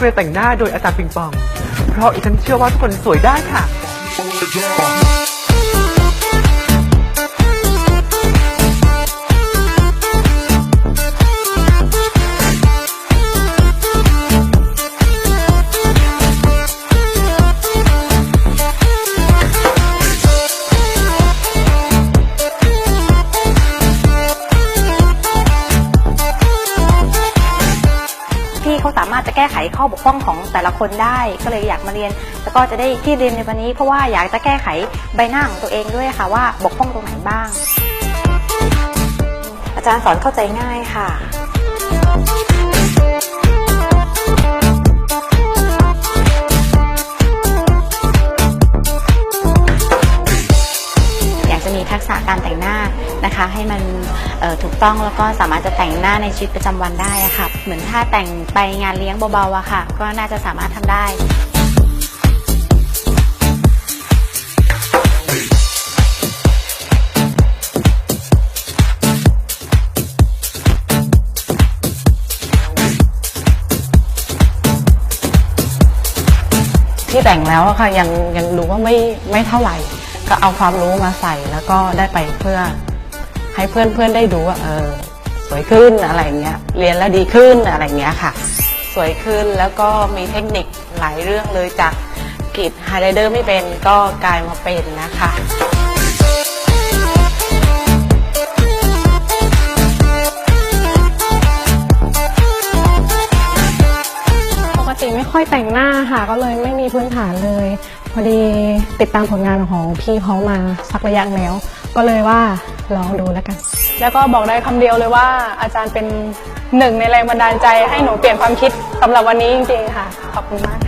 เรียแต่งหน้าโดยอาจารย์ปิงปอง เพราะอีฉันเชื่อว่าทุกคนสวยได้ค่ะ เขาสามารถจะแก้ไขข้อบกพร่องของแต่ละคนได้ ก็เลยอยากมาเรียน แล้วก็จะได้ที่เรียนในวันนี้ เพราะว่าอยากจะแก้ไขใบหน้าของตัวเองด้วยค่ะว่าบกพร่องตรงไหนบ้าง อาจารย์สอนเข้าใจง่ายค่ะอยากจะมีทักษะการแต่งหน้า นะคะ ให้มันถูกต้องแล้วก็สามารถจะแต่งหน้าในชีวิตประจำวันได้ะค่ะ เหมือนถ้าแต่งไปงานเลี้ยงเบาๆอะค่ะ ก็น่าจะสามารถทำได้ที่แต่งแล้วค่ะยังยังรู้ว่าไม่ไม่เท่าไหร่ ก็เอาความรู้มาใส่แล้วก็ได้ไปเพื่อ ให้เพื่อนเพื่อนได้ดูว่าเออสวยขึ้นอะไรเงี้ยเรียนแล้วดีขึ้นอะไรเงี้ยค่ะ สวยขึ้นแล้วก็มีเทคนิคหลายเรื่องเลยจากกรีดไฮไลเดอร์ไม่เป็นก็กลายมาเป็นนะคะปกติไม่ค่อยแต่งหน้าค่ะ ก็เลยไม่มีพื้นฐานเลย พอดีติดตามผลงานของพี่เขามาสักระยะแล้ว ก็เลยว่าลองดูแล้วกัน แล้วก็บอกได้คำเดียวเลยว่า อาจารย์เป็นหนึ่งในแรงบันดาลใจให้หนูเปลี่ยนความคิดสำหรับวันนี้จริงๆค่ะ ขอบคุณมากค่ะ